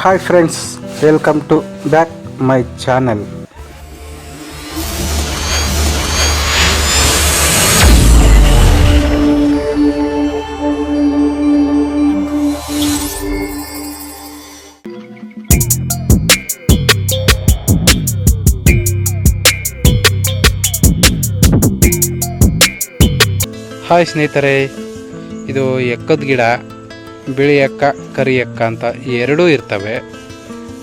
Hi friends welcome to back my channel hi ಸ್ನೇಹಿತರೆ ಇದು ಎಕ್ಕದ ಗಿಡ. ಬಿಳಿ ಅಕ್ಕ ಕರಿ ಅಕ್ಕ ಅಂತ ಎರಡೂ ಇರ್ತವೆ.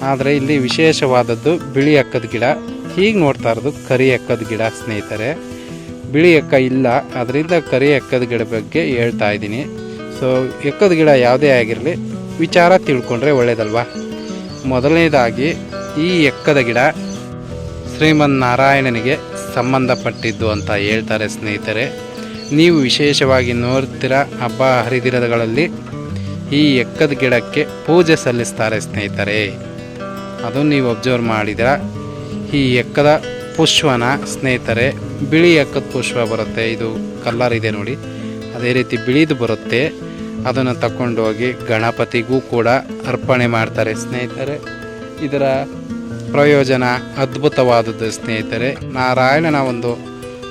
ಆದರೆ ಇಲ್ಲಿ ವಿಶೇಷವಾದದ್ದು ಬಿಳಿ ಅಕ್ಕದ ಗಿಡ. ಹೀಗೆ ನೋಡ್ತಾ ಇರೋದು ಕರಿ ಅಕ್ಕದ ಗಿಡ, ಸ್ನೇಹಿತರೆ. ಬಿಳಿ ಅಕ್ಕ ಇಲ್ಲ ಅದರಿಂದ ಕರಿ ಅಕ್ಕದ ಗಿಡ ಬಗ್ಗೆ ಹೇಳ್ತಾ ಇದ್ದೀನಿ. ಸೊ ಎಕ್ಕದ ಗಿಡ ಯಾವುದೇ ಆಗಿರಲಿ, ವಿಚಾರ ತಿಳ್ಕೊಂಡ್ರೆ ಒಳ್ಳೇದಲ್ವಾ? ಮೊದಲನೇದಾಗಿ, ಈ ಎಕ್ಕದ ಗಿಡ ಶ್ರೀಮನ್ ನಾರಾಯಣನಿಗೆ ಸಂಬಂಧಪಟ್ಟಿದ್ದು ಅಂತ ಹೇಳ್ತಾರೆ ಸ್ನೇಹಿತರೆ. ನೀವು ವಿಶೇಷವಾಗಿ ನೋಡ್ತಿರ ಹಬ್ಬ ಹರಿದಿನಗಳಲ್ಲಿ ಈ ಎಕ್ಕದ ಗಿಡಕ್ಕೆ ಪೂಜೆ ಸಲ್ಲಿಸ್ತಾರೆ ಸ್ನೇಹಿತರೆ. ಅದು ನೀವು ಅಬ್ಸರ್ವ್ ಮಾಡಿದ್ರ ಈ ಎಕ್ಕದ ಪುಷ್ಪನ ಸ್ನೇಹಿತರೆ, ಬಿಳಿ ಎಕ್ಕದ ಪುಷ್ಪ ಬರುತ್ತೆ. ಇದು ಕಲ್ಲರ್ ಇದೆ ನೋಡಿ. ಅದೇ ರೀತಿ ಬಿಳಿದು ಬರುತ್ತೆ. ಅದನ್ನು ತಗೊಂಡು ಹೋಗಿ ಗಣಪತಿಗೂ ಕೂಡ ಅರ್ಪಣೆ ಮಾಡ್ತಾರೆ ಸ್ನೇಹಿತರೆ. ಇದರ ಪ್ರಯೋಜನ ಅದ್ಭುತವಾದದ್ದು ಸ್ನೇಹಿತರೆ. ನಾರಾಯಣನ ಒಂದು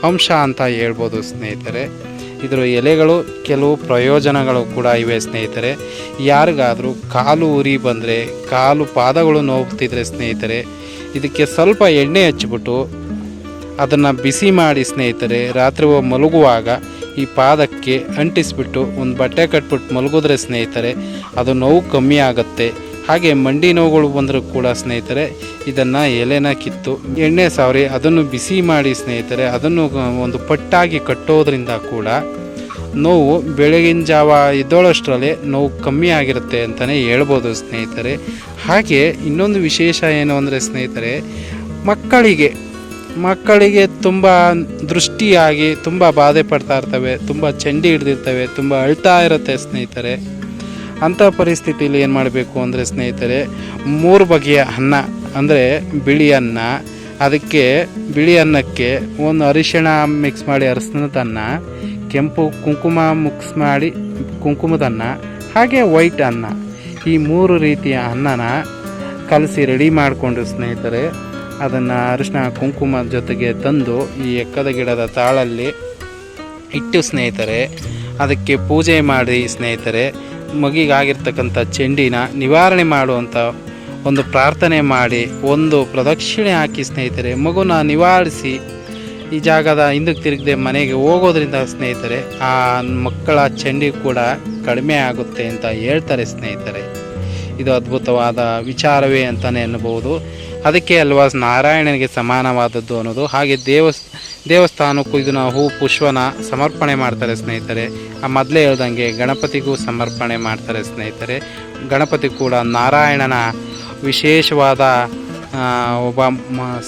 ಅಂಶ ಅಂತ ಹೇಳ್ಬೋದು ಸ್ನೇಹಿತರೆ. ಇದರ ಎಲೆಗಳು ಕೆಲವು ಪ್ರಯೋಜನಗಳು ಕೂಡ ಇವೆ ಸ್ನೇಹಿತರೆ. ಯಾರಿಗಾದರೂ ಕಾಲು ಉರಿ ಬಂದರೆ, ಕಾಲು ಪಾದಗಳು ನೋವುತ್ತಿದ್ರೆ ಸ್ನೇಹಿತರೆ, ಇದಕ್ಕೆ ಸ್ವಲ್ಪ ಎಣ್ಣೆ ಹಚ್ಚಿಬಿಟ್ಟು ಅದನ್ನು ಬಿಸಿ ಮಾಡಿ ಸ್ನೇಹಿತರೆ, ರಾತ್ರಿ ಮಲಗುವಾಗ ಈ ಪಾದಕ್ಕೆ ಅಂಟಿಸ್ಬಿಟ್ಟು, ಒಂದು ಬಟ್ಟೆ ಕಟ್ಬಿಟ್ಟು ಮಲಗಿದ್ರೆ ಸ್ನೇಹಿತರೆ, ಅದು ನೋವು ಕಮ್ಮಿ ಆಗುತ್ತೆ. ಹಾಗೆ ಮಂಡಿ ನೋವುಗಳು ಬಂದರೂ ಕೂಡ ಸ್ನೇಹಿತರೆ, ಇದನ್ನು ಎಲೆನ ಕಿತ್ತು ಎಣ್ಣೆ ಸಾವರಿ ಅದನ್ನು ಬಿಸಿ ಮಾಡಿ ಸ್ನೇಹಿತರೆ, ಅದನ್ನು ಒಂದು ಪಟ್ಟಾಗಿ ಕಟ್ಟೋದ್ರಿಂದ ಕೂಡ ನೋವು ಬೆಳಗಿನ ಜಾವ ಇದ್ದೋಳಷ್ಟರಲ್ಲಿ ನೋವು ಕಮ್ಮಿ ಆಗಿರುತ್ತೆ ಅಂತಲೇ ಹೇಳ್ಬೋದು ಸ್ನೇಹಿತರೆ. ಹಾಗೆ ಇನ್ನೊಂದು ವಿಶೇಷ ಏನು ಅಂದರೆ ಸ್ನೇಹಿತರೆ, ಮಕ್ಕಳಿಗೆ ಮಕ್ಕಳಿಗೆ ತುಂಬ ದೃಷ್ಟಿಯಾಗಿ ತುಂಬ ಬಾಧೆ ಪಡ್ತಾ ಇರ್ತವೆ, ತುಂಬ ಚಂಡಿ ಹಿಡ್ದಿರ್ತವೆ, ತುಂಬ ಅಳ್ತಾ ಇರುತ್ತೆ ಸ್ನೇಹಿತರೆ. ಅಂಥ ಪರಿಸ್ಥಿತಿಯಲ್ಲಿ ಏನು ಮಾಡಬೇಕು ಅಂದರೆ ಸ್ನೇಹಿತರೆ, ಮೂರು ಬಗೆಯ ಅನ್ನ, ಅಂದರೆ ಬಿಳಿ ಅನ್ನ, ಅದಕ್ಕೆ ಬಿಳಿ ಅನ್ನಕ್ಕೆ ಒಂದು ಅರಿಶಿಣ ಮಿಕ್ಸ್ ಮಾಡಿ ಅನ್ನ, ಕೆಂಪು ಕುಂಕುಮ ಮಿಕ್ಸ್ ಮಾಡಿ ಕುಂಕುಮದನ್ನ ಹಾಗೆ ವೈಟ್ ಅನ್ನ. ಈ ಮೂರು ರೀತಿಯ ಅನ್ನನ ಕಲಸಿ ರೆಡಿ ಮಾಡಿಕೊಂಡು ಸ್ನೇಹಿತರೆ, ಅದನ್ನು ಅರಿಶಿನ ಕುಂಕುಮ ಜೊತೆಗೆ ತಂದು ಈ ಎಕ್ಕದ ಗಿಡದ ತಾಳಲ್ಲಿ ಇಟ್ಟು ಸ್ನೇಹಿತರೆ, ಅದಕ್ಕೆ ಪೂಜೆ ಮಾಡಿ ಸ್ನೇಹಿತರೆ ಮಗಿಗಾಗಿರ್ತಕ್ಕಂಥ ಚೆಂಡಿನ ನಿವಾರಣೆ ಮಾಡುವಂಥ ಒಂದು ಪ್ರಾರ್ಥನೆ ಮಾಡಿ, ಒಂದು ಪ್ರದಕ್ಷಿಣೆ ಹಾಕಿ ಸ್ನೇಹಿತರೆ, ಮಗುನ ನಿವಾರಿಸಿ ಈ ಜಾಗದ ಹಿಂದಕ್ಕೆ ತಿರುಗದೆ ಮನೆಗೆ ಹೋಗೋದ್ರಿಂದ ಸ್ನೇಹಿತರೆ, ಆ ಮಕ್ಕಳ ಚಂಡಿ ಕೂಡ ಕಡಿಮೆ ಆಗುತ್ತೆ ಅಂತ ಹೇಳ್ತಾರೆ ಸ್ನೇಹಿತರೆ. ಇದು ಅದ್ಭುತವಾದ ವಿಚಾರವೇ ಅಂತಲೇ ಅನ್ನಬಹುದು ಅದಕ್ಕೆ ಅಲ್ವಾ ನಾರಾಯಣನಿಗೆ ಸಮಾನವಾದದ್ದು ಅನ್ನೋದು. ಹಾಗೆ ದೇವಸ್, ದೇವಸ್ಥಾನಕ್ಕೂ ಇದನ್ನು ಹೂ ಪುಷ್ಪನ ಸಮರ್ಪಣೆ ಮಾಡ್ತಾರೆ ಸ್ನೇಹಿತರೆ. ಆ ಮೊದಲೇ ಹೇಳ್ದಂಗೆ ಗಣಪತಿಗೂ ಸಮರ್ಪಣೆ ಮಾಡ್ತಾರೆ ಸ್ನೇಹಿತರೆ. ಗಣಪತಿ ಕೂಡ ನಾರಾಯಣನ ವಿಶೇಷವಾದ ಒಬ್ಬ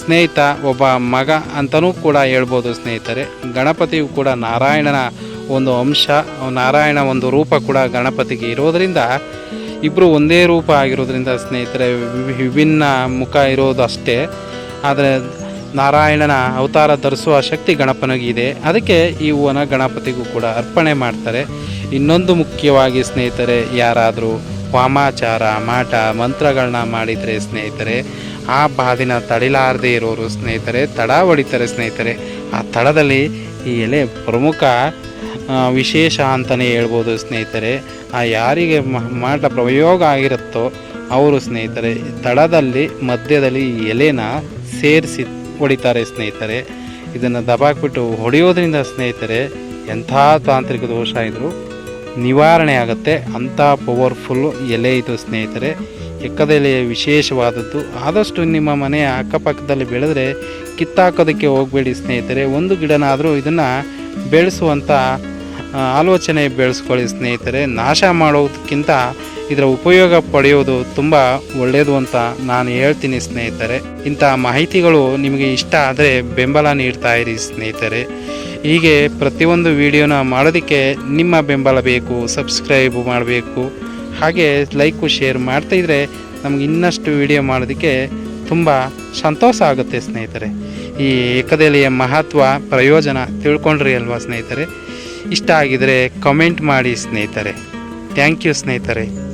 ಸ್ನೇಹಿತ, ಒಬ್ಬ ಮಗ ಅಂತಲೂ ಕೂಡ ಹೇಳ್ಬೋದು ಸ್ನೇಹಿತರೆ. ಗಣಪತಿಯು ಕೂಡ ನಾರಾಯಣನ ಒಂದು ಅಂಶ, ನಾರಾಯಣ ಒಂದು ರೂಪ ಕೂಡ ಗಣಪತಿಗೆ ಇರೋದರಿಂದ ಇಬ್ಬರು ಒಂದೇ ರೂಪ ಆಗಿರೋದ್ರಿಂದ ಸ್ನೇಹಿತರೆ ವಿಭಿನ್ನ ಮುಖ ಇರೋದು ಅಷ್ಟೇ. ಆದರೆ ನಾರಾಯಣನ ಅವತಾರ ಧರಿಸುವ ಶಕ್ತಿ ಗಣಪನಿಗಿದೆ ಅದಕ್ಕೆ ಈ ಹೂವನ್ನು ಗಣಪತಿಗೂ ಕೂಡ ಅರ್ಪಣೆ ಮಾಡ್ತಾರೆ. ಇನ್ನೊಂದು ಮುಖ್ಯವಾಗಿ ಸ್ನೇಹಿತರೆ, ಯಾರಾದರೂ ವಾಮಾಚಾರ, ಮಾಟ ಮಂತ್ರಗಳನ್ನ ಮಾಡಿದರೆ ಸ್ನೇಹಿತರೆ, ಆ ಬಾದಿನ ತಡಿಲಾರದೇ ಇರೋರು ಸ್ನೇಹಿತರೆ ತಡ ಹೊಡಿತಾರೆ ಸ್ನೇಹಿತರೆ. ಆ ತಡದಲ್ಲಿ ಈ ಎಲೆ ಪ್ರಮುಖ ವಿಶೇಷ ಅಂತಲೇ ಹೇಳ್ಬೋದು ಸ್ನೇಹಿತರೆ. ಆ, ಯಾರಿಗೆ ಮಾಟ ಪ್ರಯೋಗ ಆಗಿರುತ್ತೋ ಅವರು ಸ್ನೇಹಿತರೆ ತಡದಲ್ಲಿ ಮಧ್ಯದಲ್ಲಿ ಎಲೆನ ಸೇರಿಸಿ ಹೊಡಿತಾರೆ ಸ್ನೇಹಿತರೆ. ಇದನ್ನು ದಬಾಕ್ಬಿಟ್ಟು ಹೊಡೆಯೋದ್ರಿಂದ ಸ್ನೇಹಿತರೆ, ಎಂಥ ತಾಂತ್ರಿಕ ದೋಷ ಇದ್ದರೂ ನಿವಾರಣೆ ಆಗುತ್ತೆ. ಅಂಥ ಪವರ್ಫುಲ್ಲು ಎಲೆ ಇದು ಸ್ನೇಹಿತರೆ. ಎಕ್ಕದ ಎಲೆ ವಿಶೇಷವಾದದ್ದು. ಆದಷ್ಟು ನಿಮ್ಮ ಮನೆಯ ಅಕ್ಕಪಕ್ಕದಲ್ಲಿ ಬೆಳೆದರೆ ಕಿತ್ತಾಕೋದಕ್ಕೆ ಹೋಗಬೇಡಿ ಸ್ನೇಹಿತರೆ. ಒಂದು ಗಿಡನಾದರೂ ಇದನ್ನು ಬೆಳೆಸುವಂಥ ಆಲೋಚನೆ ಬೆಳೆಸ್ಕೊಳ್ಳಿ ಸ್ನೇಹಿತರೆ. ನಾಶ ಮಾಡೋದಕ್ಕಿಂತ ಇದರ ಉಪಯೋಗ ಪಡೆಯೋದು ತುಂಬ ಒಳ್ಳೆಯದು ಅಂತ ನಾನು ಹೇಳ್ತೀನಿ ಸ್ನೇಹಿತರೆ. ಇಂಥ ಮಾಹಿತಿಗಳು ನಿಮಗೆ ಇಷ್ಟ ಆದರೆ ಬೆಂಬಲ ನೀಡ್ತಾ ಇರಿ ಸ್ನೇಹಿತರೆ. ಹೀಗೆ ಪ್ರತಿಯೊಂದು ವಿಡಿಯೋನ ಮಾಡೋದಕ್ಕೆ ನಿಮ್ಮ ಬೆಂಬಲ ಬೇಕು, ಸಬ್ಸ್ಕ್ರೈಬ್ ಮಾಡಬೇಕು. ಹಾಗೆ ಲೈಕು, ಶೇರ್ ಮಾಡ್ತಾಯಿದ್ರೆ ನಮ್ಗೆ ಇನ್ನಷ್ಟು ವಿಡಿಯೋ ಮಾಡೋದಕ್ಕೆ ತುಂಬ ಸಂತೋಷ ಆಗುತ್ತೆ ಸ್ನೇಹಿತರೆ. ಈ ಏಕದೆಲೆಯ ಮಹತ್ವ, ಪ್ರಯೋಜನ ತಿಳ್ಕೊಂಡ್ರಿ ಅಲ್ವಾ ಸ್ನೇಹಿತರೆ? ಇಷ್ಟ ಆಗಿದರೆ ಕಮೆಂಟ್ ಮಾಡಿ ಸ್ನೇಹಿತರೆ. ಥ್ಯಾಂಕ್ ಯು ಸ್ನೇಹಿತರೆ.